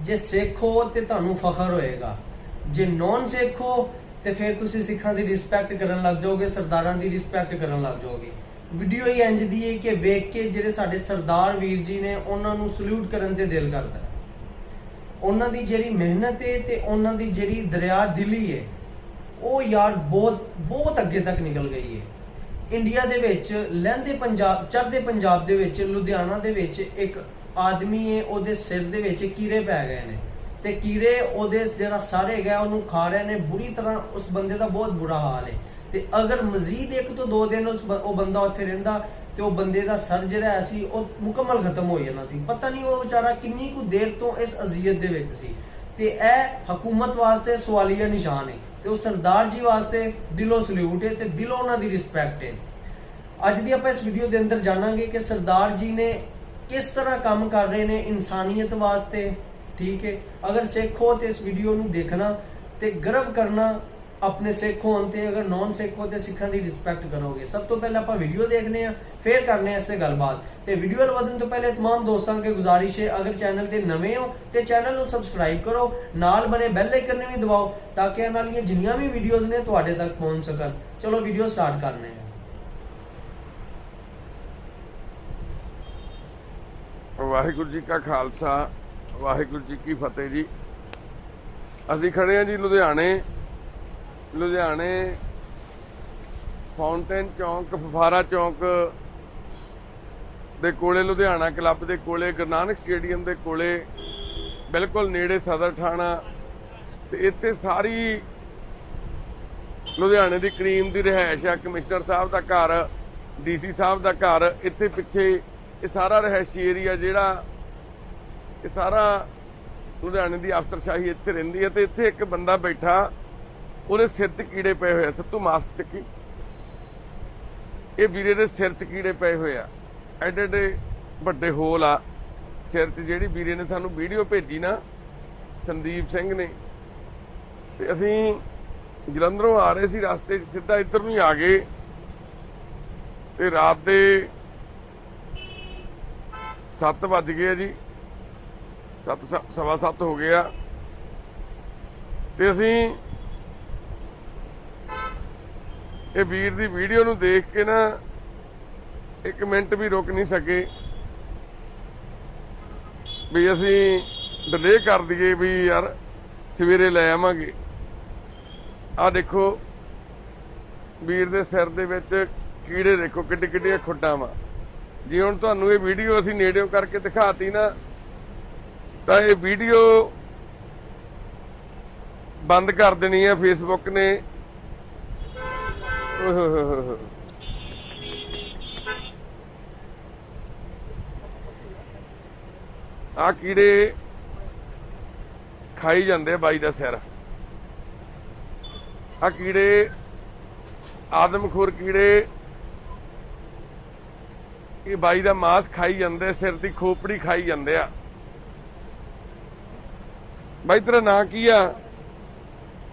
ਜੇ ਸਿੱਖ ਹੋ ਤੇ ਤੁਹਾਨੂੰ ਫਖਰ ਹੋਏਗਾ। ਜੇ ਨੌਨ ਸਿੱਖ ਹੋ ਤੇ ਫਿਰ ਤੁਸੀਂ ਸਿੱਖਾਂ ਦੀ ਰਿਸਪੈਕਟ ਕਰਨ ਲੱਗ ਜਾਓਗੇ, ਸਰਦਾਰਾਂ ਦੀ ਰਿਸਪੈਕਟ ਕਰਨ ਲੱਗ ਜਾਓਗੇ। ਵੀਡੀਓ ਹੀ ਇੰਜ ਦੀ ਹੈ ਕਿ ਵੇਖ ਕੇ ਜਿਹੜੇ ਸਾਡੇ ਸਰਦਾਰ ਵੀਰ ਜੀ ਨੇ, ਉਹਨਾਂ ਨੂੰ ਸਲੂਟ ਕਰਨ ਤੇ ਦਿਲ ਕਰਦਾ ਉਹਨਾਂ ਦੀ ਜਿਹੜੀ ਮਿਹਨਤ ਹੈ ਤੇ ਉਹਨਾਂ ਦੀ ਜਿਹੜੀ ਦਰਿਆ ਦਿਲੀ ਹੈ, ਉਹ ਯਾਰ ਬਹੁਤ ਬਹੁਤ ਅੱਗੇ ਤੱਕ ਨਿਕਲ ਗਈ ਹੈ। ਇੰਡੀਆ ਦੇ ਵਿੱਚ, ਲਹਿੰਦੇ ਪੰਜਾਬ, ਚੜ੍ਹਦੇ ਪੰਜਾਬ ਦੇ ਵਿੱਚ, ਲੁਧਿਆਣਾ ਦੇ ਵਿੱਚ ਇੱਕ ਆਦਮੀ ਹੈ ਉਹਦੇ ਸਿਰ ਦੇ ਵਿੱਚ ਕੀੜੇ ਪੈ ਗਏ ਨੇ। ਤੇ ਕੀੜੇ ਉਹਦੇ ਜਿਹੜਾ ਸਰ ਹੈਗਾ, ਉਹਨੂੰ ਖਾ ਰਹੇ ਨੇ। ਬੁਰੀ ਤਰ੍ਹਾਂ ਉਸ ਬੰਦੇ ਦਾ ਬਹੁਤ ਬੁਰਾ ਹਾਲ ਹੈ। ਤੇ ਅਗਰ ਮਜ਼ੀਦ ਇੱਕ ਤੋਂ ਦੋ ਦਿਨ ਉਸ ਬ- ਉਹ ਬੰਦਾ ਉੱਥੇ ਰਹਿੰਦਾ, ਤੇ ਉਹ ਬੰਦੇ ਦਾ ਸਰ ਜਿਹੜਾ ਹੈ ਸੀ, ਉਹ ਮੁਕੰਮਲ ਖਤਮ ਹੋ ਜਾਣਾ ਸੀ। ਪਤਾ ਨਹੀਂ ਉਹ ਵਿਚਾਰਾ ਕਿੰਨੀ ਕੁ ਦੇਰ ਤੋਂ ਇਸ ਅਜ਼ੀਅਤ ਦੇ ਵਿੱਚ ਸੀ। ਤੇ ਇਹ ਹਕੂਮਤ ਵਾਸਤੇ ਸਵਾਲੀਆ ਨਿਸ਼ਾਨ ਹੈ। ਤੇ ਉਹ ਸਰਦਾਰ ਜੀ ਵਾਸਤੇ ਦਿਲੋਂ ਸਲੂਟ ਹੈ ਤੇ ਦਿਲੋਂ ਉਹਨਾਂ ਦੀ ਰਿਸਪੈਕਟ ਹੈ। ਅੱਜ ਦੀ ਆਪਾਂ ਇਸ ਵੀਡੀਓ ਦੇ ਅੰਦਰ ਜਾਣਾਂਗੇ ਕਿ ਸਰਦਾਰ ਜੀ ਨੇ ਕਿਸ ਤਰ੍ਹਾਂ ਕੰਮ ਕਰ ਰਹੇ ਨੇ ਇਨਸਾਨੀਅਤ ਵਾਸਤੇ ਠੀਕ ਹੈ ਅਗਰ ਸਿੱਖ ਹੋ ਤੇ ਇਸ ਵੀਡੀਓ ਨੂੰ ਦੇਖਣਾ ਤੇ ਗਰਵ ਕਰਨਾ ਆਪਣੇ ਸਿੱਖ ਹੋਣ ਤੇ ਅਗਰ ਨੌਨ ਸਿੱਖ ਹੋ ਤੇ ਸਿੱਖਾਂ ਦੀ ਰਿਸਪੈਕਟ ਕਰੋਗੇ ਸਭ ਤੋਂ ਪਹਿਲਾਂ ਆਪਾਂ ਵੀਡੀਓ ਦੇਖਨੇ ਆ ਫੇਰ ਕਰਨੇ ਆ ਇਸ ਤੇ ਗੱਲਬਾਤ ਤੇ ਵੀਡੀਓ ਵੱਲ ਵਧਣ ਤੋਂ ਪਹਿਲੇ तमाम ਦੋਸਤਾਂ ਕੇ ਗੁਜ਼ਾਰਿਸ਼ ਹੈ ਅਗਰ ਚੈਨਲ ਤੇ ਨਵੇਂ ਹੋ ਤੇ ਚੈਨਲ ਨੂੰ ਸਬਸਕ੍ਰਾਈਬ ਕਰੋ ਨਾਲ ਬਣੇ ਬੈਲ ਆਈਕਨ ਨੂੰ ਵੀ ਦਬਾਓ ਤਾਂ ਕਿ ਇਹਨਾਂ ਵਾਲੀਆਂ ਜਿੰਨੀਆਂ ਵੀ ਵੀਡੀਓਜ਼ ਨੇ ਤੁਹਾਡੇ ਤੱਕ ਪਹੁੰਚ ਸਕਣ ਚਲੋ ਵੀਡੀਓ ਸਟਾਰਟ ਕਰਨੇ ਆ ਵਾਹਿਗੁਰੂ ਜੀ ਕਾ ਖਾਲਸਾ, ਵਾਹਿਗੁਰੂ ਜੀ ਕੀ ਫਤਿਹ ਜੀ। ਅਸੀਂ ਖੜੇ ਹਾਂ ਜੀ ਲੁਧਿਆਣੇ ਲੁਧਿਆਣੇ ਫਾਊਂਟੇਨ ਚੌਂਕ, ਫਫਾਰਾ ਚੌਂਕ ਦੇ ਕੋਲੇ, ਲੁਧਿਆਣਾ ਕਲੱਬ ਦੇ ਕੋਲੇ, ਗੁਰੂ ਨਾਨਕ ਸਟੇਡੀਅਮ ਦੇ ਕੋਲੇ, ਬਿਲਕੁਲ ਨੇੜੇ ਸਦਰ ਥਾਣਾ। ਤੇ ਇੱਥੇ ਸਾਰੀ ਲੁਧਿਆਣੇ ਦੀ ਕਰੀਮ ਦੀ ਰਿਹਾਇਸ਼ ਆ। ਕਮਿਸ਼ਨਰ ਸਾਹਿਬ ਦਾ ਘਰ, ਡੀਸੀ ਸਾਹਿਬ ਦਾ ਘਰ, ਇੱਥੇ ਪਿੱਛੇ ਇਹ ਸਾਰਾ ਰਿਹਾਇਸ਼ੀ ਏਰੀਆ ਜਿਹੜਾ, ਇਹ ਸਾਰਾ ਲੁਧਿਆਣੇ ਦੀ ਅਫਸਰਸ਼ਾਹੀ ਇੱਥੇ ਰਹਿੰਦੀ ਹੈ ਤੇ ਇੱਥੇ ਇੱਕ ਬੰਦਾ ਬੈਠਾ, ਉਹਦੇ ਸਿਰ 'ਚ ਕੀੜੇ ਪਏ ਹੋਏ ਆ, ਸੱਤੂ ਮਾਸਕ ਚੱਕੀ। ਇਹ ਵੀਰੇ ਦੇ ਸਿਰ 'ਚ ਕੀੜੇ ਪਏ ਹੋਏ ਆ। ਐਡੇ ਐਡੇ ਵੱਡੇ ਹੋਲ ਆ। ਸਿਰ 'ਚ ਜਿਹੜੀ ਵੀਰੇ ਨੇ ਸਾਨੂੰ ਵੀਡੀਓ ਭੇਜੀ ਨਾ, ਸੰਦੀਪ ਸਿੰਘ ਨੇ, ਤੇ ਅਸੀਂ ਜਲੰਧਰੋਂ ਆ ਰਹੇ ਸੀ, ਰਸਤੇ 'ਚ ਸਿੱਧਾ ਇੱਧਰ ਨੂੰ ਹੀ ਆ ਗਏ। ਤੇ ਰਾਤ ਦੇ 7 ਵੱਜ ਗਏ ਆ ਜੀ। 7 ਸਵਾ 7 ਹੋ ਗਿਆ ਆ। ਤੇ ਅਸੀਂ ਇਹ ਵੀਰ ਦੀ ਵੀਡੀਓ ਨੂੰ ਦੇਖ ਕੇ ਨਾ ਇੱਕ ਮਿੰਟ ਵੀ ਰੁਕ ਨਹੀਂ ਸਕੇ। ਵੀ ਅਸੀਂ ਡਿਲੇ ਕਰ ਦਈਏ ਵੀ ਯਾਰ ਸਵੇਰੇ ਲੈ ਆਵਾਂਗੇ। ਆ ਦੇਖੋ, ਵੀਰ ਦੇ ਸਿਰ ਦੇ ਵਿੱਚ ਕੀੜੇ ਦੇਖੋ ਕਿੱਡੇ ਕਿੱਡੀਆਂ ਖੁੱਡਾਂ ਵਾ। ਜੇ ਹੁਣ ਤੁਹਾਨੂੰ ਇਹ ਵੀਡੀਓ ਅਸੀਂ ਨੇੜਿਓਂ ਕਰਕੇ ਦਿਖਾਤੀ ਨਾ, ਤਾਂ ਇਹ ਵੀਡੀਓ ਬੰਦ ਕਰ ਦੇਣੀ ਹੈ ਫੇਸਬੁੱਕ ਨੇ। ਓਏ ਆਹ ਕੀੜੇ ਖਾਈ ਜਾਂਦੇ ਆ ਬਾਈ ਦਾ ਸਿਰ। ਆ ਕੀੜੇ, ਆਦਮਖੋਰ ਕੀੜੇ ਇਹ ਬਾਈ ਦਾ ਮਾਸ ਖਾਈ ਜਾਂਦੇ ਸਿਰ ਦੀ ਖੋਪੜੀ ਖਾਈ ਜਾਂਦੇ ਆ। ਬਾਈ, ਤੇਰਾ ਨਾਂ ਕੀ ਆ?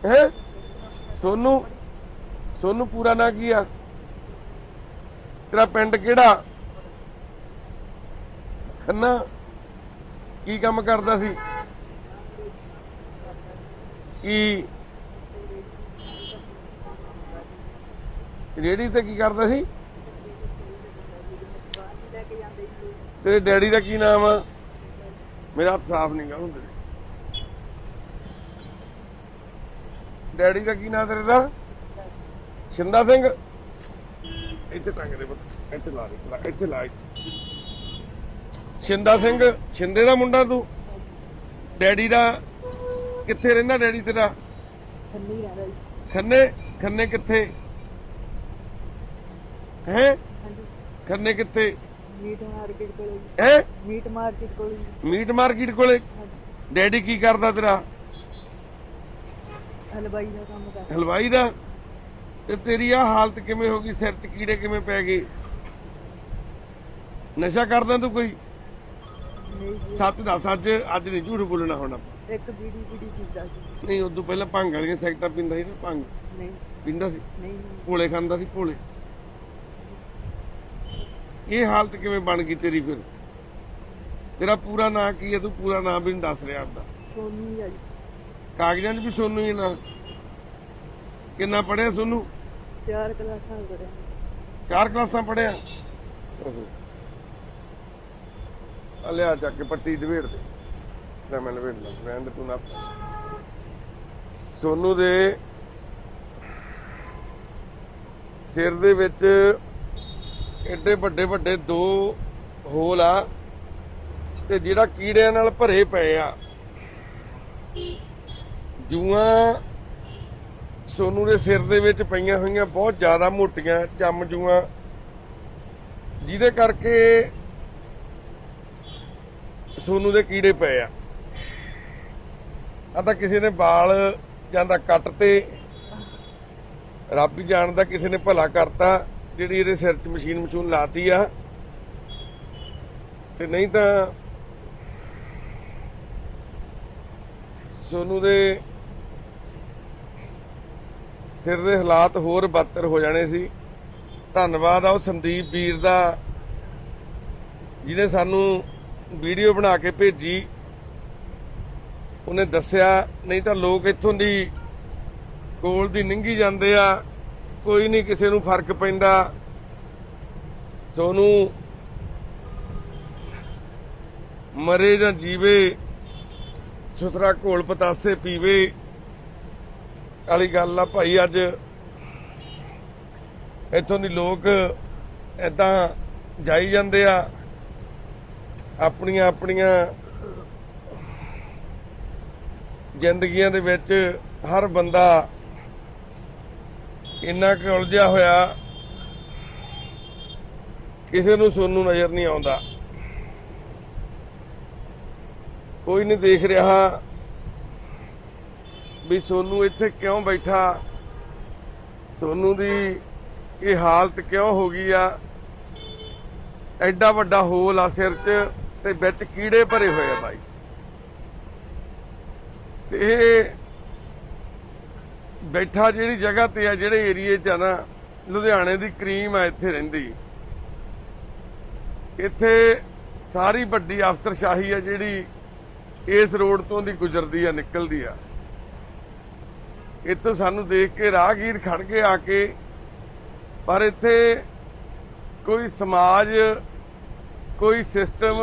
ਹੈ? ਸੋਨੂ? ਸੋਨੂ ਪੂਰਾ ਨਾਂ ਕੀ ਆ? ਤੇਰਾ ਪਿੰਡ ਕਿਹੜਾ? ਖੰਨਾ? ਕੀ ਕੰਮ ਕਰਦਾ ਸੀ? ਕੀ? ਰੇੜੀ ਤੇ ਕੀ ਕਰਦਾ ਸੀ? ਤੇਰੇ ਡੈਡੀ ਦਾ ਕੀ ਨਾਮ ਆ? ਮੇਰਾ ਹੱਥ ਸਾਫ਼ ਨਹੀਂ ਗਾ ਹੁੰਦੇ। ਡੈਡੀ ਦਾ ਕੀ ਨਾਮ ਤੇਰੇ ਦਾ? ਸ਼ਿੰਦਾ ਸਿੰਘ। ਇੱਥੇ ਟੰਗ ਦੇ ਪੁੱਤ ਇੱਥੇ ਲਾ ਦੇ ਇੱਥੇ ਲਾ ਇੱਥੇ। ਸ਼ਿੰਦਾ ਸਿੰਘ ਛਿੰਦੇ ਦਾ ਮੁੰਡਾ ਤੂੰ? ਡੈਡੀ ਦਾ ਕਿੱਥੇ ਰਹਿੰਦਾ ਡੈਡੀ ਤੇਰਾ? ਖੰਨੀ ਰਹਿੰਦਾ ਖੰਨੇ ਖੰਨੇ ਕਿੱਥੇ? ਹੈ? ਖੰਨੇ ਕਿੱਥੇ? ਮੀਟ ਮਾਰਕੀਟ ਕੋਲ। ਜੀ ਹੈ? ਮੀਟ ਮਾਰਕੀਟ ਕੋਲ। ਜੀ ਮੀਟ ਮਾਰਕੀਟ ਕੋਲੇ? ਹਾਂਜੀ। ਡੈਡੀ ਕੀ ਕਰਦਾ ਤੇਰਾ? ਹਲਵਾਈ ਦਾ ਕੰਮ ਕਰਦਾ। ਹਲਵਾਈ ਦਾ? ਤੇ ਤੇਰੀ ਆ ਹਾਲਤ ਕਿਵੇਂ ਹੋ ਗਈ? ਸਿਰ 'ਚ ਕੀੜੇ ਕਿਵੇਂ ਪੈ ਗਏ? ਨਸ਼ਾ ਕਰਦਾ ਤੂੰ ਕੋਈ? ਨਹੀਂ ਜੀ। ਸੱਚ ਦੱਸ ਅੱਜ ਅੱਜ ਨਹੀਂ ਝੂਠ ਬੋਲਣਾ ਹੁਣ। ਇੱਕ ਬੀੜੀ ਬੀੜੀ ਪੀਂਦਾ ਸੀ। ਨਹੀਂ ਉਦੋਂ ਪਹਿਲਾਂ ਭੰਗ ਵਾਲੀਆਂ ਸੈਕਟਾਂ ਪੀਂਦਾ ਸੀ ਨਾ ਭੰਗ। ਨਹੀਂ। ਪੀਂਦਾ ਸੀ? ਨਹੀਂ। ਭੋਲੇ ਖਾਂਦਾ ਸੀ ਭੋਲੇ। ਇਹ ਹਾਲਤ ਕਿਵੇਂ ਬਣ ਗਈ ਤੇਰੀ ਫਿਰ? ਤੇਰਾ ਪੂਰਾ ਨਾਂ ਕੀ ਹੈ? ਤੂੰ ਪੂਰਾ ਨਾਂ ਵੀ ਨਹੀਂ ਦੱਸ ਰਿਹਾ ਆਪਦਾ। ਸੋਨੀ ਆ ਜੀ। ਕਾਗਜ਼ਾਂ 'ਚ ਵੀ ਸੋਨੂੰ ਹੀ ਨਾ? ਕਿੰਨਾ ਪੜਿਆ ਸੋਨੂੰ? ਚਾਰ ਕਲਾਸਾਂ ਕਰੇ ਚਾਰ ਕਲਾਸਾਂ ਪੜਿਆ ਆ ਲਿਆ ਚੱਕ ਕੇ ਪੱਟੀ ਦਵੇੜ ਦੇ। ਲੈ ਮੈਂ ਲਵੇੜ ਲਾਂ। ਰਹਿਣ ਦੇ ਤੂੰ ਨਾ। ਸੋਨੂੰ ਦੇ ਸਿਰ ਦੇ ਵਿੱਚ ਐਡੇ ਵੱਡੇ ਵੱਡੇ ਦੋ ਹੋਲ ਆ ਤੇ ਜਿਹੜਾ ਕੀੜਿਆਂ ਨਾਲ ਭਰੇ ਪਏ ਆ। ਜੂਆਂ ਸੋਨੂ ਦੇ ਸਿਰ ਦੇ ਵਿੱਚ ਪਈਆਂ ਹੋਈਆਂ ਬਹੁਤ ਜ਼ਿਆਦਾ ਮੋਟੀਆਂ ਚੰਮ ਜੂਆਂ। ਜਿਹਦੇ ਕਰਕੇ ਸੋਨੂ ਦੇ ਕੀੜੇ ਪਏ ਆ। ਆ ਤਾਂ ਕਿਸੇ ਨੇ ਵਾਲ ਜਾਂਦਾ ਕੱਟ ਤੇ, ਰੱਬ ਹੀ ਜਾਣਦਾ ਕਿਸੇ ਨੇ ਭਲਾ ਕਰਤਾ। ਜਿਹੜੀ ਇਹਦੇ ਸਿਰ 'ਚ ਮਸ਼ੀਨ ਮਸ਼ੂਨ ਲਾਤੀ ਆ, ਤੇ ਨਹੀਂ ਤਾਂ ਸੋਨੂ ਦੇ ਸਿਰ ਦੇ ਹਾਲਾਤ ਹੋਰ ਬਦਤਰ ਹੋ ਜਾਣੇ ਸੀ। ਧੰਨਵਾਦ ਆ ਉਹ ਸੰਦੀਪ ਵੀਰ ਦਾ, ਜਿਹਨੇ ਸਾਨੂੰ ਵੀਡੀਓ ਬਣਾ ਕੇ ਭੇਜੀ। ਉਹਨੇ ਦੱਸਿਆ, ਨਹੀਂ ਤਾਂ ਲੋਕ ਇੱਥੋਂ ਦੀ ਕੋਲ ਦੀ ਨਿੰਗੀ ਜਾਂਦੇ ਆ। ਕੋਈ ਨਹੀਂ ਕਿਸੇ ਨੂੰ ਫ਼ਰਕ ਪੈਂਦਾ। ਸੋਨੂੰ ਮਰੇ ਜਾਂ ਜੀਵੇ, ਸੁਥਰਾ ਘੋਲ ਪਤਾਸੇ ਪੀਵੇ, ਵਾਲੀ ਗੱਲ ਆ ਭਾਈ ਅੱਜ। ਇੱਥੋਂ ਦੀ ਲੋਕ ਐਦਾਂ ਜਾਈ ਜਾਂਦੇ ਆ, ਆਪਣੀਆਂ ਆਪਣੀਆਂ ਜ਼ਿੰਦਗੀਆਂ ਦੇ ਵਿੱਚ ਹਰ ਬੰਦਾ ਇੰਨਾ ਕੁ ਉਲਝਿਆ ਹੋਇਆ, ਕਿਸੇ ਨੂੰ ਸੋਨੂੰ ਨਜ਼ਰ ਨਹੀਂ ਆਉਂਦਾ। ਕੋਈ ਨਹੀਂ ਦੇਖ ਰਿਹਾ ਵੀ ਸੋਨੂੰ ਇੱਥੇ ਕਿਉਂ ਬੈਠਾ। ਸੋਨੂੰ ਦੀ ਇਹ ਹਾਲਤ ਕਿਉਂ ਹੋ ਗਈ ਆ? ਐਡਾ ਵੱਡਾ ਹੋਲ ਆ ਸਿਰ 'ਚ ਤੇ ਵਿੱਚ ਕੀੜੇ ਭਰੇ ਹੋਏ ਆ ਬਾਈ। ਤੇ ਇਹ ਬੈਠਾ ਜਿਹੜੀ ਜਗ੍ਹਾ ਤੇ ਆ, ਜਿਹੜੇ ਏਰੀਏ 'ਚ ਆ ਨਾ, ਲੁਧਿਆਣੇ ਦੀ ਕਰੀਮ ਆ, ਇੱਥੇ ਰਹਿੰਦੀ। ਇੱਥੇ ਸਾਰੀ ਵੱਡੀ ਅਫਸਰਸ਼ਾਹੀ ਆ ਜਿਹੜੀ ਇਸ ਰੋਡ ਤੋਂ ਦੀ ਗੁਜ਼ਰਦੀ ਆ, ਨਿਕਲਦੀ ਆ। ਇੱਥੋਂ ਸਾਨੂੰ ਦੇਖ ਕੇ ਰਾਹਗੀਰ ਖੜ ਕੇ ਆ ਕੇ, ਪਰ ਇੱਥੇ ਕੋਈ ਸਮਾਜ, ਕੋਈ ਸਿਸਟਮ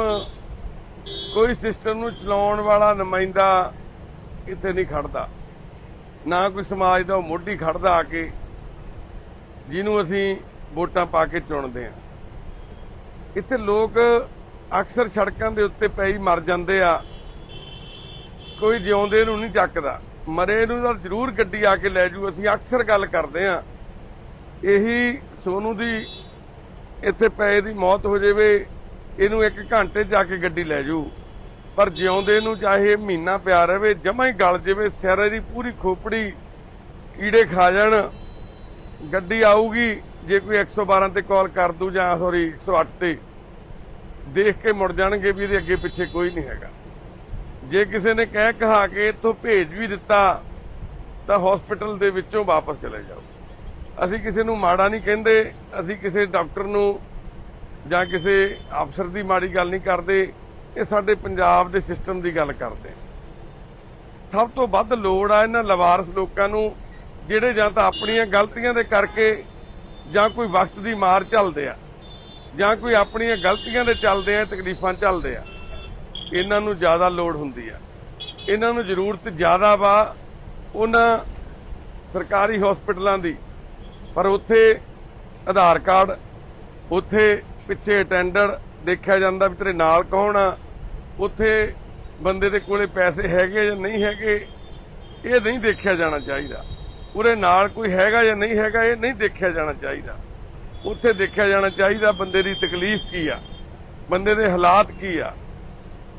ਕੋਈ ਸਿਸਟਮ ਨੂੰ ਚਲਾਉਣ ਵਾਲਾ ਨੁਮਾਇੰਦਾ ਇੱਥੇ ਨਹੀਂ ਖੜਦਾ। ਨਾ ਕੋਈ ਸਮਾਜ ਦਾ ਉਹ ਮੋਢੀ ਖੜਦਾ ਆ ਕੇ ਜਿਹਨੂੰ ਅਸੀਂ ਵੋਟਾਂ ਪਾ ਕੇ ਚੁਣਦੇ ਆ ਇੱਥੇ ਲੋਕ ਅਕਸਰ ਸੜਕਾਂ ਦੇ ਉੱਤੇ ਪਈ ਮਰ ਜਾਂਦੇ ਆ। ਕੋਈ ਜਿਉਂਦੇ ਨੂੰ ਨਹੀਂ ਚੱਕਦਾ। ਮਰੇ ਨੂੰ ਤਾਂ ਜ਼ਰੂਰ ਗੱਡੀ ਆ ਕੇ ਲੈ ਜੂ। ਅਸੀਂ ਅਕਸਰ ਗੱਲ ਕਰਦੇ ਆ ਇਹੀ ਸੋਨੂ ਦੀ ਇੱਥੇ ਪਏ ਦੀ ਮੌਤ ਹੋ ਜਾਵੇ, ਇਹਨੂੰ ਇੱਕ ਘੰਟੇ ਜਾ ਕੇ ਗੱਡੀ ਲੈ ਜੂ। ਪਰ ਜਿਉਂਦੇ ਨੂੰ ਚਾਹੇ ਮਹੀਨਾ ਪਿਆ ਰਵੇ ਜਮਾ ਹੀ ਗਲ ਜਾਵੇ ਸਿਰ ਦੀ ਪੂਰੀ ਖੋਪੜੀ ਕੀੜੇ ਖਾ ਜਾਣ। ਗੱਡੀ ਆਊਗੀ, ਜੇ ਕੋਈ 112 ਤੇ ਕਾਲ ਕਰ ਦੂ ਜਾਂ ਸੌਰੀ 108 ਤੇ, ਦੇਖ ਕੇ ਮੁੜ ਜਾਣਗੇ ਵੀ ਇਹਦੇ ਅੱਗੇ ਪਿੱਛੇ ਕੋਈ ਨਹੀਂ ਹੈਗਾ। ਜੇ ਕਿਸੇ ਨੇ ਕਹਿ ਕਹਾ ਕੇ ਇੱਥੋਂ ਭੇਜ ਵੀ ਦਿੱਤਾ, ਤਾਂ ਹਸਪੀਟਲ ਦੇ ਵਿੱਚੋਂ ਵਾਪਸ ਚਲੇ ਜਾਓ। ਅਸੀਂ ਕਿਸੇ ਨੂੰ ਮਾੜਾ ਨਹੀਂ ਕਹਿੰਦੇ, ਅਸੀਂ ਕਿਸੇ ਡਾਕਟਰ ਨੂੰ ਜਾਂ ਕਿਸੇ ਅਫਸਰ ਦੀ ਮਾੜੀ ਗੱਲ ਨਹੀਂ ਕਰਦੇ। ਇਹ ਸਾਡੇ ਪੰਜਾਬ ਦੇ ਸਿਸਟਮ ਦੀ ਗੱਲ ਕਰਦੇ ਸਭ ਤੋਂ ਵੱਧ ਲੋੜ ਆ ਇਹਨਾਂ ਲਵਾਰਸ ਲੋਕਾਂ ਨੂੰ, ਜਿਹੜੇ ਜਾਂ ਤਾਂ ਆਪਣੀਆਂ ਗਲਤੀਆਂ ਦੇ ਕਰਕੇ ਜਾਂ ਕੋਈ ਵਕਤ ਦੀ ਮਾਰ ਚੱਲਦੇ ਆ, ਜਾਂ ਕੋਈ ਆਪਣੀਆਂ ਗਲਤੀਆਂ ਦੇ ਚੱਲਦੇ ਆ, ਤਕਲੀਫਾਂ ਚੱਲਦੇ ਆ। ਇਹਨਾਂ ਨੂੰ ਜ਼ਿਆਦਾ ਲੋੜ ਹੁੰਦੀ ਆ। ਇਹਨਾਂ ਨੂੰ ਜ਼ਰੂਰਤ ਜ਼ਿਆਦਾ ਵਾ ਉਹਨਾਂ ਸਰਕਾਰੀ ਹਸਪੀਟਲਾਂ ਦੀ। ਪਰ ਉੱਥੇ ਆਧਾਰ ਕਾਰਡ, ਉੱਥੇ ਪਿੱਛੇ ਅਟੈਂਡਰ ਦੇਖਿਆ ਜਾਂਦਾ ਵੀ ਤੇਰੇ ਨਾਲ ਕੌਣ ਆ? ਉੱਥੇ ਬੰਦੇ ਦੇ ਕੋਲੇ ਪੈਸੇ ਹੈਗੇ ਜਾਂ ਨਹੀਂ ਹੈਗੇ, ਇਹ ਨਹੀਂ ਦੇਖਿਆ ਜਾਣਾ ਚਾਹੀਦਾ। ਉਹਦੇ ਨਾਲ ਕੋਈ ਹੈਗਾ ਜਾਂ ਨਹੀਂ ਹੈਗਾ, ਇਹ ਨਹੀਂ ਦੇਖਿਆ ਜਾਣਾ ਚਾਹੀਦਾ। ਉੱਥੇ ਦੇਖਿਆ ਜਾਣਾ ਚਾਹੀਦਾ ਬੰਦੇ ਦੀ ਤਕਲੀਫ ਕੀ ਆ? ਬੰਦੇ ਦੇ ਹਾਲਾਤ ਕੀ ਆ?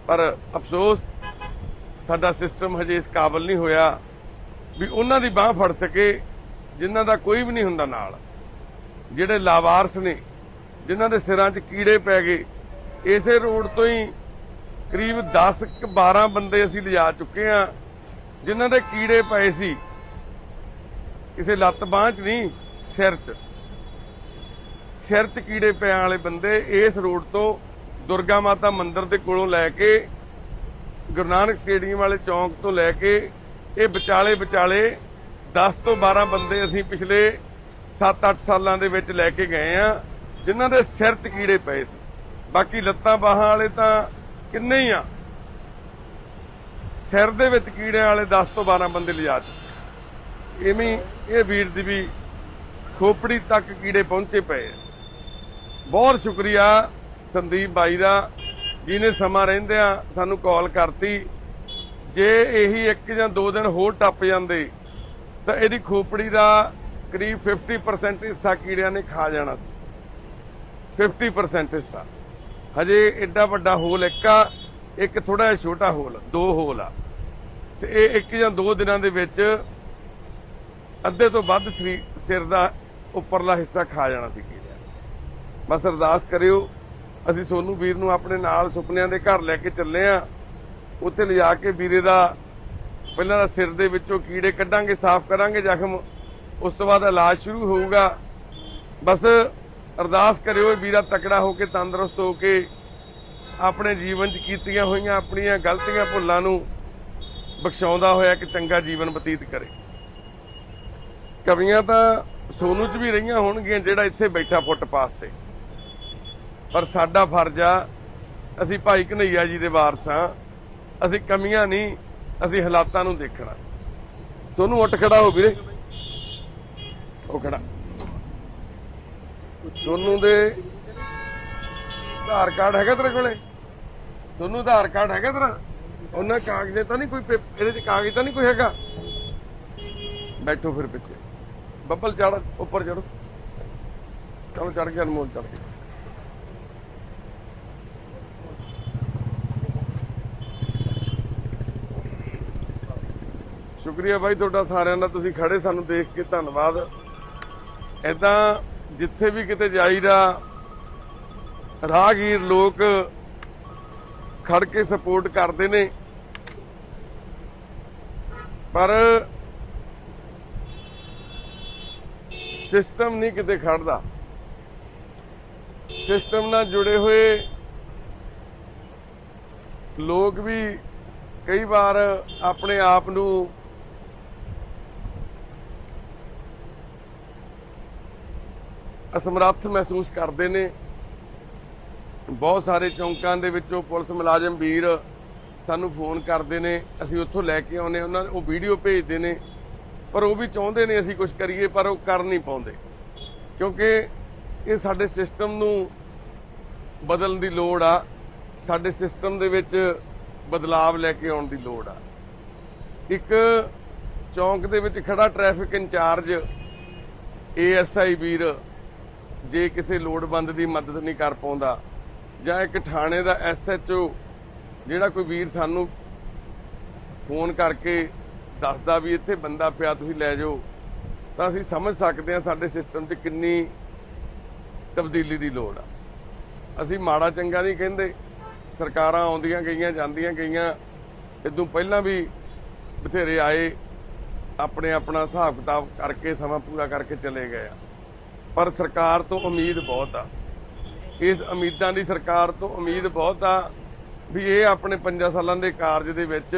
ਪਰ ਅਫਸੋਸ, ਸਾਡਾ ਸਿਸਟਮ ਹਜੇ ਇਸ ਕਾਬਲ ਨਹੀਂ ਹੋਇਆ ਵੀ ਉਹਨਾਂ ਦੀ ਬਾਹ ਫੜ ਸਕੇ, ਜਿਨ੍ਹਾਂ ਦਾ ਕੋਈ ਵੀ ਨਹੀਂ ਹੁੰਦਾ ਨਾਲ। ਜਿਹੜੇ ਲਾਵਾਰਸ ਨੇ ਜਿਨ੍ਹਾਂ ਦੇ ਸਿਰਾਂ 'ਚ ਕੀੜੇ ਪੈ ਗਏ। ਇਸੇ ਰੋਡ ਤੋਂ ਹੀ ਕਰੀਬ 10 ਕੁ 12 ਬੰਦੇ ਅਸੀਂ ਲਿਜਾ ਚੁੱਕੇ ਆ ਜਿਨ੍ਹਾਂ ਦੇ ਕੀੜੇ ਪਏ ਸੀ। ਕਿਸੇ ਲੱਤ ਬਾਂਹ 'ਚ ਨਹੀਂ, ਸਿਰ 'ਚ। ਸਿਰ 'ਚ ਕੀੜੇ ਪੈਣ ਵਾਲੇ ਬੰਦੇ ਇਸ ਰੋਡ ਤੋਂ ਦੁਰਗਾ ਮਾਤਾ ਮੰਦਿਰ ਦੇ ਕੋਲੋਂ ਲੈ ਕੇ, ਗੁਰੂ ਨਾਨਕ ਸਟੇਡੀਅਮ ਵਾਲੇ ਚੌਂਕ ਤੋਂ ਲੈ ਕੇ, ਇਹ ਵਿਚਾਲੇ ਵਿਚਾਲੇ 10 ਤੋਂ 12 ਬੰਦੇ ਅਸੀਂ ਪਿਛਲੇ 7-8 ਸਾਲਾਂ ਦੇ ਵਿੱਚ ਲੈ ਕੇ ਗਏ ਆ ਜਿਨ੍ਹਾਂ ਦੇ ਸਿਰ 'ਚ ਕੀੜੇ ਪਏ ਸੀ। ਬਾਕੀ ਲੱਤਾਂ ਬਾਹਾਂ ਵਾਲੇ ਤਾਂ ਕਿੰਨੇ ਹੀ ਆ। ਸਿਰ ਦੇ ਵਿੱਚ ਕੀੜਿਆਂ ਵਾਲੇ 10 ਤੋਂ 12 ਬੰਦੇ ਲਿਜਾ ਚੁੱਕੇ ਇਵੇਂ ਇਹ ਵੀਰ ਦੀ ਵੀ ਖੋਪੜੀ ਤੱਕ ਕੀੜੇ ਪਹੁੰਚੇ ਪਏ ਬਹੁਤ ਸ਼ੁਕਰੀਆ ਸੰਦੀਪ ਬਾਈ ਦਾ, ਜਿਹਨੇ ਸਮਾਂ ਰਹਿੰਦਿਆਂ ਸਾਨੂੰ ਕਾਲ ਕਰਤੀ। ਜੇ ਇਹੀ ਇੱਕ ਜਾਂ ਦੋ ਦਿਨ ਹੋਰ ਟੱਪ ਜਾਂਦੇ, ਤਾਂ ਇਹਦੀ ਖੋਪੜੀ ਦਾ ਕਰੀਬ 50% ਹਿੱਸਾ ਕੀੜਿਆਂ ਨੇ ਖਾ ਜਾਣਾ ਸੀ। 50% ਹਿੱਸਾ। ਹਜੇ ਐਡਾ ਵੱਡਾ ਹੋਲ ਇੱਕ ਆ, ਇੱਕ ਥੋੜਾ ਜਿਹਾ ਛੋਟਾ ਹੋਲ ਦੋ ਹੋਲ ਆ। ਤੇ ਇਹ ਇੱਕ ਜਾਂ ਦੋ ਦਿਨਾਂ ਦੇ ਵਿੱਚ ਅੱਧੇ ਤੋਂ ਵੱਧ ਸਰੀ- ਸਿਰ ਦਾ ਉੱਪਰਲਾ ਹਿੱਸਾ ਖਾ ਜਾਣਾ ਸੀ ਕੀੜਿਆਂ ਬਸ ਅਰਦਾਸ ਕਰਿਓ, ਅਸੀਂ ਸੋਨੂ ਵੀਰ ਨੂੰ ਆਪਣੇ ਨਾਲ ਸੁਪਨਿਆਂ ਦੇ ਘਰ ਲੈ ਕੇ ਚੱਲੇ ਆ। ਉੱਥੇ ਲਿਜਾ ਕੇ ਵੀਰੇ ਦਾ, ਪਹਿਲਾਂ ਦਾ ਸਿਰ ਦੇ ਵਿੱਚੋਂ ਕੀੜੇ ਕੱਢਾਂਗੇ, ਸਾਫ਼ ਕਰਾਂਗੇ ਜ਼ਖਮ। ਉਸ ਤੋਂ ਬਾਅਦ ਇਲਾਜ ਸ਼ੁਰੂ ਹੋਊਗਾ। ਬਸ ਅਰਦਾਸ ਕਰਿਓ ਵੀਰਾ ਤਕੜਾ ਹੋ ਕੇ, ਤੰਦਰੁਸਤ ਹੋ ਕੇ ਆਪਣੇ ਜੀਵਨ 'ਚ ਕੀਤੀਆਂ ਹੋਈਆਂ ਆਪਣੀਆਂ ਗਲਤੀਆਂ, ਭੁੱਲਾਂ ਨੂੰ ਬਖਸ਼ਾਉਂਦਾ ਹੋਇਆ ਇੱਕ ਚੰਗਾ ਜੀਵਨ ਬਤੀਤ ਕਰੇ। ਕਵੀਆਂ ਤਾਂ ਸੋਨੂ 'ਚ ਵੀ ਰਹੀਆਂ ਹੋਣਗੀਆਂ ਜਿਹੜਾ ਇੱਥੇ ਬੈਠਾ ਫੁੱਟਪਾਥ ਤੇ। ਪਰ ਸਾਡਾ ਫਰਜ਼ ਆ, ਅਸੀਂ ਭਾਈ ਕਨਈਆ ਜੀ ਦੇ ਵਾਰਸ ਹਾਂ, ਅਸੀਂ ਕਮੀਆਂ ਨਹੀਂ, ਅਸੀਂ ਹਾਲਾਤਾਂ ਨੂੰ ਦੇਖਣਾ। ਸੋਨੂੰ ਉੱਠ ਖੜਾ ਹੋ ਵੀਰੇ। ਉਹ ਖੜਾ। ਸੋਨੂੰ ਦੇ ਆਧਾਰ ਕਾਰਡ ਹੈਗਾ ਤੇਰੇ ਕੋਲੇ? ਸੋਨੂੰ ਆਧਾਰ ਕਾਰਡ ਹੈਗਾ ਤੇਰਾ? ਉਹਨਾਂ ਕਾਗਜ਼ੇ ਤਾਂ ਨਹੀਂ ਕੋਈ ਇਹਦੇ ਚ ਕਾਗਜ਼ ਤਾਂ ਨਹੀਂ ਕੋਈ ਹੈਗਾ? ਬੈਠੋ ਫਿਰ ਪਿੱਛੇ। ਬੱਬਲ ਚੜ ਉੱਪਰ ਚੜੋ ਚਲੋ ਚੜ ਗਿਆ, ਅਨਮੋਲ ਚੜ ਗਿਆ। ਸ਼ੁਕਰੀਆ ਬਾਈ, ਤੁਹਾਡਾ ਸਾਰਿਆਂ ਦਾ ਤੁਸੀਂ ਖੜੇ, ਸਾਨੂੰ ਦੇਖ ਕੇ ਧੰਨਵਾਦ। ਐਦਾਂ ਜਿੱਥੇ ਵੀ ਕਿਤੇ ਜਾਈਦਾ, ਰਾਹਗੀਰ ਲੋਕ ਖੜ ਕੇ ਸਪੋਰਟ ਕਰਦੇ ਨੇ। ਪਰ ਸਿਸਟਮ ਨਹੀਂ ਕਿਤੇ ਖੜਦਾ। ਸਿਸਟਮ ਨਾਲ ਜੁੜੇ ਹੋਏ ਲੋਕ ਵੀ ਕਈ ਵਾਰ ਆਪਣੇ ਆਪ ਨੂੰ ਅਸਮਰੱਥ ਮਹਿਸੂਸ ਕਰਦੇ ਨੇ। ਬਹੁਤ ਸਾਰੇ ਚੌਂਕਾਂ ਦੇ ਵਿੱਚੋਂ ਪੁਲਿਸ ਮੁਲਾਜ਼ਮ ਵੀਰ ਸਾਨੂੰ ਫੋਨ ਕਰਦੇ ਨੇ। ਅਸੀਂ ਉੱਥੋਂ ਲੈ ਕੇ ਆਉਨੇ ਉਹਨਾਂ ਉਹ ਵੀਡੀਓ ਭੇਜਦੇ ਨੇ। ਪਰ ਉਹ ਵੀ ਚਾਹੁੰਦੇ ਨੇ ਅਸੀਂ ਕੁਝ ਕਰੀਏ, ਪਰ ਉਹ ਕਰ ਨਹੀਂ ਪਾਉਂਦੇ। ਕਿਉਂਕਿ ਇਹ ਸਾਡੇ ਸਿਸਟਮ ਨੂੰ ਬਦਲਣ ਦੀ ਲੋੜ ਆ। ਸਾਡੇ ਸਿਸਟਮ ਦੇ ਵਿੱਚ ਬਦਲਾਵ ਲੈ ਕੇ ਆਉਣ ਦੀ ਲੋੜ ਆ। ਇੱਕ ਚੌਂਕ ਦੇ ਵਿੱਚ ਖੜਾ ਟ੍ਰੈਫਿਕ ਇੰਚਾਰਜ ਏਐਸਆਈ ਵੀਰ ਜੇ ਕਿਸੇ ਲੋੜਵੰਦ ਦੀ ਮਦਦ ਨਹੀਂ ਕਰ ਪਾਉਂਦਾ ਜਾਂ ਇੱਕ ਥਾਣੇ ਦਾ ਐਸਐਚਓ ਜਿਹੜਾ ਕੋਈ ਵੀਰ ਸਾਨੂੰ ਫੋਨ ਕਰਕੇ ਦੱਸਦਾ ਵੀ ਇੱਥੇ ਬੰਦਾ ਪਿਆ ਤੁਸੀਂ ਲੈ ਜਾਓ, ਤਾਂ ਅਸੀਂ ਸਮਝ ਸਕਦੇ ਹਾਂ ਸਾਡੇ ਸਿਸਟਮ 'ਚ ਕਿੰਨੀ ਤਬਦੀਲੀ ਦੀ ਲੋੜ ਆ। ਅਸੀਂ ਮਾੜਾ ਚੰਗਾ ਨਹੀਂ ਕਹਿੰਦੇ, ਸਰਕਾਰਾਂ ਆਉਂਦੀਆਂ ਗਈਆਂ, ਜਾਂਦੀਆਂ ਗਈਆਂ, ਇਦੋਂ ਪਹਿਲਾਂ ਵੀ ਬਥੇਰੇ ਆਏ ਆਪਣੇ ਆਪਣਾ ਹਿਸਾਬ ਕਿਤਾਬ ਕਰਕੇ, ਸਮਾਂ ਪੂਰਾ ਕਰਕੇ ਚਲੇ ਗਏ ਆ। ਪਰ ਸਰਕਾਰ ਤੋਂ ਉਮੀਦ ਬਹੁਤ ਆ। ਇਸ ਉਮੀਦਾਂ ਦੀ ਸਰਕਾਰ ਤੋਂ ਉਮੀਦ ਬਹੁਤ ਆ ਵੀ ਇਹ ਆਪਣੇ 5 ਸਾਲਾਂ ਦੇ ਕਾਰਜ ਦੇ ਵਿੱਚ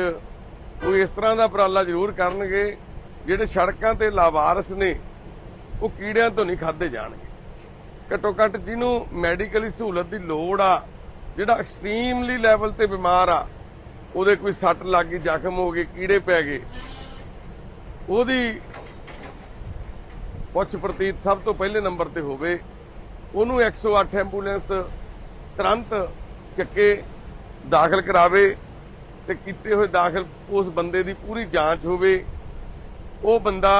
ਕੋਈ ਇਸ ਤਰ੍ਹਾਂ ਦਾ ਉਪਰਾਲਾ ਜ਼ਰੂਰ ਕਰਨਗੇ, ਜਿਹੜੇ ਸੜਕਾਂ ਤੇ ਲਾਵਾਰਸ ਨੇ, ਉਹ ਕੀੜਿਆਂ ਤੋਂ ਨਹੀਂ ਖਾਦੇ ਜਾਣਗੇ। ਘੱਟੋ ਘੱਟ ਜਿਹਨੂੰ ਮੈਡੀਕਲੀ ਸਹੂਲਤ ਦੀ ਲੋੜ ਆ, ਜਿਹੜਾ ਐਕਸਟ੍ਰੀਮਲੀ ਲੈਵਲ ਤੇ ਬਿਮਾਰ ਆ, ਉਹਦੇ ਕੋਈ ਸੱਟ ਲੱਗ ਗਈ, ਜ਼ਖਮ ਹੋ ਗਏ, ਕੀੜੇ ਪੈ ਗਏ, ਉਹਦੀ ਪੁੱਛ ਪ੍ਰਤੀਤ ਸਭ ਤੋਂ ਪਹਿਲੇ ਨੰਬਰ ਤੇ ਹੋਵੇ। ਉਹਨੂੰ 108 ਐਂਬੂਲੈਂਸ ਤੁਰੰਤ ਚੱਕੇ, ਦਾਖਲ ਕਰਾਵੇ ਤੇ ਕੀਤੇ ਹੋਏ ਦਾਖਲ ਉਸ ਬੰਦੇ ਦੀ ਪੂਰੀ ਜਾਂਚ ਹੋਵੇ। ਉਹ ਬੰਦਾ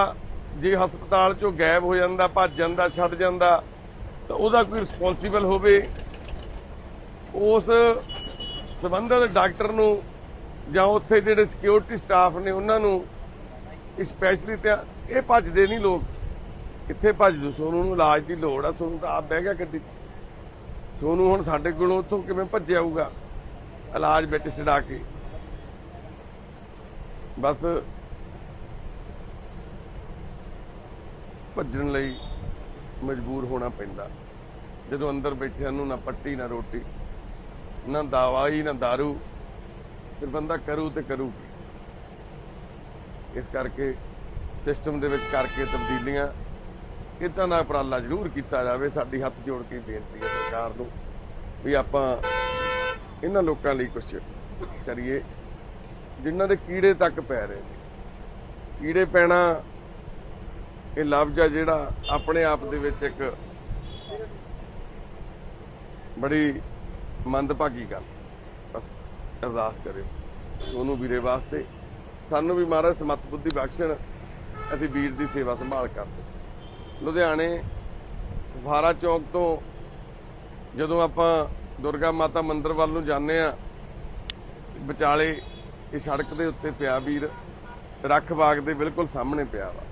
ਜੇ ਹਸਪਤਾਲ ਚੋਂ ਗਾਇਬ ਹੋ ਜਾਂਦਾ, ਭੱਜ ਜਾਂਦਾ, ਛੱਡ ਜਾਂਦਾ, ਤਾਂ ਉਹਦਾ ਕੋਈ ਰਿਸਪੌਂਸੀਬਲ ਹੋਵੇ। ਉਸ ਸੰਬੰਧਿਤ ਡਾਕਟਰ ਨੂੰ ਜਾਂ ਉੱਥੇ ਜਿਹੜੇ ਸਿਕਿਉਰਿਟੀ ਸਟਾਫ ਨੇ ਉਹਨਾਂ ਨੂੰ ਸਪੈਸ਼ਲੀ ਤੇ ਇਹ ਭੱਜਦੇ ਨਹੀਂ ਲੋਕ। ਕਿੱਥੇ ਭੱਜ ਦੋ ਸੋਨੂੰ ਨੂੰ ਇਲਾਜ ਦੀ ਲੋੜ ਆ, ਸੋਨੂੰ ਤਾਂ ਆਪ ਬਹਿ ਗਿਆ ਗੱਡੀ 'ਚ। ਸੋਨੂੰ ਹੁਣ ਸਾਡੇ ਕੋਲੋਂ ਉੱਥੋਂ ਕਿਵੇਂ ਭੱਜ ਆਊਗਾ? ਇਲਾਜ ਵਿੱਚ ਛਡਾ ਕੇ। ਬਸ ਭੱਜਣ ਲਈ ਮਜਬੂਰ ਹੋਣਾ ਪੈਂਦਾ। ਜਦੋਂ ਅੰਦਰ ਬੈਠਿਆਂ ਨੂੰ ਨਾ ਪੱਟੀ, ਨਾ ਰੋਟੀ, ਨਾ ਦਵਾਈ ਨਾ दारू ਫਿਰ ਬੰਦਾ ਕਰੂ ਤੇ ਕਰੂ ਇਸ ਕਰਕੇ ਸਿਸਟਮ ਦੇ ਵਿੱਚ ਕਰਕੇ ਤਬਦੀਲੀਆਂ ਇਦਾਂ ਦਾ ਉਪਰਾਲਾ ਜ਼ਰੂਰ ਕੀਤਾ ਜਾਵੇ, ਸਾਡੀ ਹੱਥ ਜੋੜ ਕੇ ਬੇਨਤੀ ਹੈ ਸਰਕਾਰ ਨੂੰ ਵੀ ਆਪਾਂ ਇਹਨਾਂ ਲੋਕਾਂ ਲਈ ਕੁਝ ਕਰੀਏ, ਜਿਨ੍ਹਾਂ ਦੇ ਕੀੜੇ ਤੱਕ ਪੈ ਰਹੇ ਨੇ। ਕੀੜੇ ਪੈਣਾ ਇਹ ਲਫ਼ਜ਼ ਆ ਜਿਹੜਾ ਆਪਣੇ ਆਪ ਦੇ ਵਿੱਚ ਇੱਕ ਬੜੀ ਮੰਦਭਾਗੀ ਗੱਲ। ਬਸ ਅਰਦਾਸ ਕਰਿਓ ਸੋਨੂੰ ਵੀਰੇ ਵਾਸਤੇ। ਸਾਨੂੰ ਵੀ ਮਹਾਰਾਜ ਸਮਤ ਬੁੱਧੀ ਬਖਸ਼ਣ, ਅਸੀਂ ਵੀਰ ਦੀ ਸੇਵਾ ਸੰਭਾਲ ਕਰਦੇ। ਲੁਧਿਆਣੇ ਫਾਰਾ ਚੌਕ ਤੋਂ ਜਦੋਂ ਆਪਾਂ ਦੁਰਗਾ ਮਾਤਾ ਮੰਦਿਰ ਵੱਲ ਨੂੰ ਜਾਂਦੇ ਆ ਵਿਚਾਲੇ ਇਹ ਸੜਕ ਦੇ ਉੱਤੇ ਪਿਆ ਵੀਰ, ਰੱਖ ਬਾਗ ਦੇ ਬਿਲਕੁਲ ਸਾਹਮਣੇ ਪਿਆ ਵਾ।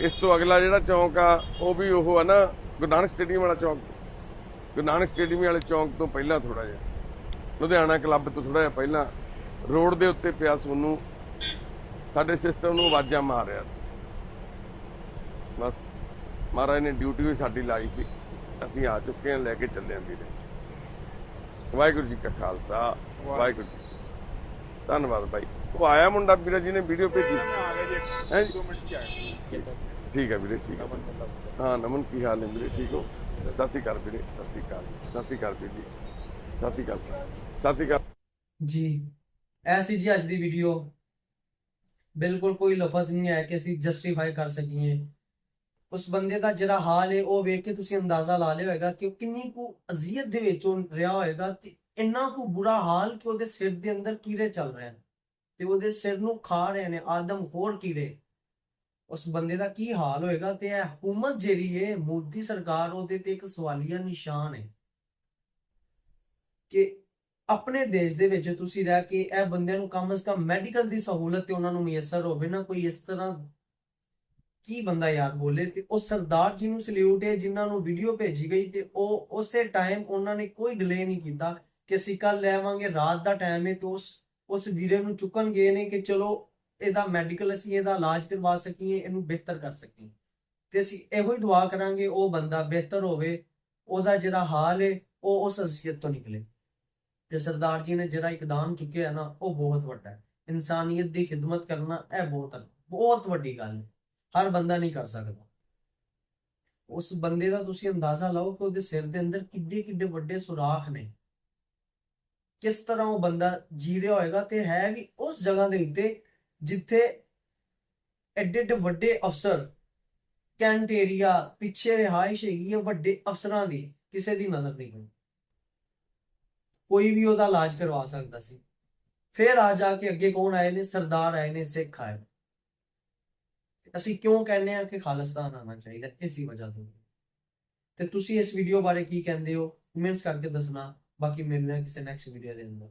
ਇਸ ਤੋਂ ਅਗਲਾ ਜਿਹੜਾ ਚੌਂਕ ਆ, ਉਹ ਵੀ ਉਹ ਆ ਨਾ ਗੁਰੂ ਨਾਨਕ ਸਟੇਡੀਅਮ ਵਾਲਾ ਚੌਂਕ ਗੁਰੂ ਨਾਨਕ ਸਟੇਡੀਅਮ ਵਾਲੇ ਚੌਂਕ ਤੋਂ ਪਹਿਲਾਂ ਥੋੜਾ ਜਿਹਾ। ਲੁਧਿਆਣਾ ਕਲੱਬ ਤੋਂ ਥੋੜਾ ਜਿਹਾ ਪਹਿਲਾਂ। ਰੋਡ ਦੇ ਉੱਤੇ ਪਿਆ ਸੋਨੂੰ। ਸਾਡੇ ਸਿਸਟਮ ਨੂੰ ਆਵਾਜ਼ਾਂ ਮਾਰ ਰਿਹਾ ਮਹਾਰਾਜ ਨੇ ਡਿਊਟੀ ਵੀ ਸਾਡੀ ਲਾਈ ਸੀ। ਅਸੀਂ ਆ ਚੁੱਕੇ ਹਾਂ ਲੈ ਕੇ ਚੱਲੇ ਹਾਂ ਵੀਰੇ। ਵਾਹਿਗੁਰੂ ਜੀ ਕਾ ਖਾਲਸਾ ਵਾਹਿਗੁਰੂ ਜੀ। ਧੰਨਵਾਦ ਬਾਈ। ਉਹ ਆਇਆ ਮੁੰਡਾ ਵੀਰਾ ਜੀ ਨੇ ਵੀਡੀਓ ਭੇਜੀ ਹੈ ਠੀਕ ਹੈ ਵੀਰੇ ਠੀਕ ਹੈ। ਹਾਂ ਨਮਨ ਕੀ ਹਾਲ ਹੈ ਵੀਰੇ? ਠੀਕ ਹੋ? ਸਤਿ ਸ਼੍ਰੀ ਅਕਾਲ ਵੀਰੇ ਸਤਿ ਸ਼੍ਰੀ ਅਕਾਲ। ਸਤਿ ਸ਼੍ਰੀ ਅਕਾਲ ਵੀਰ ਜੀ। ਸਤਿ ਸ਼੍ਰੀ ਅਕਾਲ। ਸਤਿ ਸ਼੍ਰੀ ਅਕਾਲ। ਜੀ ਐਸੀ ਜੀ ਅੱਜ ਦੀ ਵੀਡੀਓ ਬਿਲਕੁਲ ਕੋਈ ਲਫ਼ਜ਼ ਨਹੀਂ ਹੈ ਕਿ ਅਸੀਂ ਜਸਟੀਫਾਈ ਕਰ ਸਕੀਏ। ਉਸ ਬੰਦੇ ਦਾ ਜਿਹੜਾ ਹਾਲ ਹੈ, ਉਹ ਵੇਖ ਕੇ ਤੁਸੀਂ ਅੰਦਾਜ਼ਾ ਲਾ ਲਿਆ ਹੋਵੇਗਾ ਕਿ ਉਹ ਕਿੰਨੀ ਕੁ ਅਜ਼ੀਅਤ ਦੇ ਵਿੱਚ ਉਹ ਰਿਹਾ ਹੋਵੇਗਾ ਤੇ ਇੰਨਾ ਕੁ ਬੁਰਾ ਹਾਲ ਕਿ ਉਹਦੇ ਸਿਰ ਦੇ ਅੰਦਰ ਕੀੜੇ ਚੱਲ ਰਹੇ ਨੇ ਤੇ ਉਹਦੇ ਸਿਰ ਨੂੰ ਖਾ ਰਹੇ ਨੇ, ਆਦਮ ਹੋਰ ਕੀੜੇ। ਉਸ ਬੰਦੇ ਦਾ ਕੀ ਹਾਲ ਹੋਏਗਾ ਤੇ ਇਹ ਹਕੂਮਤ ਜਿਹੜੀ ਹੈ, ਮੋਦੀ ਸਰਕਾਰ ਉਹਦੇ ਤੇ ਇੱਕ ਸਵਾਲੀਆ ਨਿਸ਼ਾਨ ਹੈ ਕਿ ਆਪਣੇ ਦੇਸ਼ ਦੇ ਵਿੱਚ ਤੁਸੀਂ ਰਹਿ ਕੇ ਇਹ ਬੰਦਿਆਂ ਨੂੰ ਕਮ ਸੇ ਕਮ ਮੈਡੀਕਲ ਦੀ ਸਹੂਲਤ ਤੇ ਉਹਨਾਂ ਨੂੰ ਮਿਯਸਰ ਹੋਵੇ ਨਾ, ਕੋਈ ਇਸ ਤਰ੍ਹਾਂ ਕੀ ਬੰਦਾ ਯਾਰ ਬੋਲੇ ਤੇ ਉਹ ਸਰਦਾਰ ਜੀ ਨੂੰ ਸਲੂਟ ਹੈ, ਜਿਨ੍ਹਾਂ ਨੂੰ ਵੀਡੀਓ ਭੇਜੀ ਗਈ ਤੇ ਉਹ ਉਸੇ ਟਾਈਮ ਉਹਨਾਂ ਨੇ ਕੋਈ ਡਿਲੇ ਨਹੀਂ ਕੀਤਾ ਕਿ ਅਸੀਂ ਕੱਲ ਲੈਵਾਂਗੇ ਰਾਤ ਦਾ ਟਾਈਮ ਹੈ ਤੇ ਉਸ ਉਸ ਵੀਰੇ ਨੂੰ ਚੁੱਕਣ ਗਏ ਨੇ ਕਿ ਚਲੋ ਇਹਦਾ ਮੈਡੀਕਲ ਅਸੀਂ ਇਹਦਾ ਇਲਾਜ ਕਰਵਾ ਸਕੀਏ, ਇਹਨੂੰ ਬਿਹਤਰ ਕਰ ਸਕੀਏ। ਤੇ ਅਸੀਂ ਇਹੋ ਹੀ ਦੁਆ ਕਰਾਂਗੇ, ਉਹ ਬੰਦਾ ਬਿਹਤਰ ਹੋਵੇ, ਉਹਦਾ ਜਿਹੜਾ ਹਾਲ ਹੈ, ਉਹ ਉਸ ਅਸੀਅਤ ਤੋਂ ਨਿਕਲੇ। ਤੇ ਸਰਦਾਰ ਜੀ ਨੇ ਜਿਹੜਾ ਇਕਦਾਮ ਚੁੱਕਿਆ ਨਾ, ਉਹ ਬਹੁਤ ਵੱਡਾ ਹੈ। ਇਨਸਾਨੀਅਤ ਦੀ ਖਿਦਮਤ ਕਰਨਾ ਇਹ ਬਹੁਤ ਬਹੁਤ ਵੱਡੀ ਗੱਲ ਹੈ। ਹਰ ਬੰਦਾ ਨਹੀਂ ਕਰ ਸਕਦਾ। ਉਸ ਬੰਦੇ ਦਾ ਤੁਸੀਂ ਅੰਦਾਜ਼ਾ ਲਾਓ ਕਿ ਉਹਦੇ ਸਿਰ ਦੇ ਅੰਦਰ ਕਿੱਡੇ ਕਿੱਡੇ ਵੱਡੇ ਸੁਰਾਖ ਨੇ। ਕਿਸ ਤਰ੍ਹਾਂ ਉਹ ਬੰਦਾ ਜੀ ਰਿਹਾ ਹੋਏਗਾ ਤੇ ਹੈ ਵੀ ਉਸ ਜਗ੍ਹਾ ਦੇ ਉੱਤੇ ਜਿੱਥੇ ਐਡੇ ਐਡੇ ਵੱਡੇ ਅਫਸਰ ਕੈਂਟ ਏਰੀਆ ਪਿੱਛੇ ਰਿਹਾਇਸ਼ ਹੈਗੀ ਹੈ ਵੱਡੇ ਅਫਸਰਾਂ ਦੀ ਕਿਸੇ ਦੀ ਨਜ਼ਰ ਨਹੀਂ ਗਈ ਕੋਈ ਵੀ ਉਹਦਾ ਇਲਾਜ ਕਰਵਾ ਸਕਦਾ ਸੀ। ਫਿਰ ਆ ਜਾ ਕੇ ਅੱਗੇ ਕੌਣ ਆਏ ਨੇ? ਸਰਦਾਰ ਆਏ ਨੇ, ਸਿੱਖ ਆਏ ਨੇ। ਅਸੀਂ ਕਿਉਂ ਕਹਿੰਦੇ ਆ ਕਿ ਖਾਲਿਸਤਾਨ ਆਣਾ ਚਾਹੀਦਾ ਇਸੇ ਵਜ੍ਹਾ ਤੋਂ। ਤੇ ਤੁਸੀਂ ਇਸ ਵੀਡੀਓ ਬਾਰੇ ਕੀ ਕਹਿੰਦੇ ਹੋ? ਕਮੈਂਟਸ ਕਰਕੇ ਦੱਸਣਾ। ਬਾਕੀ ਮਿਲਣਾ ਕਿਸੇ ਨੈਕਸਟ ਵੀਡੀਓ ਦੇ ਅੰਦਰ।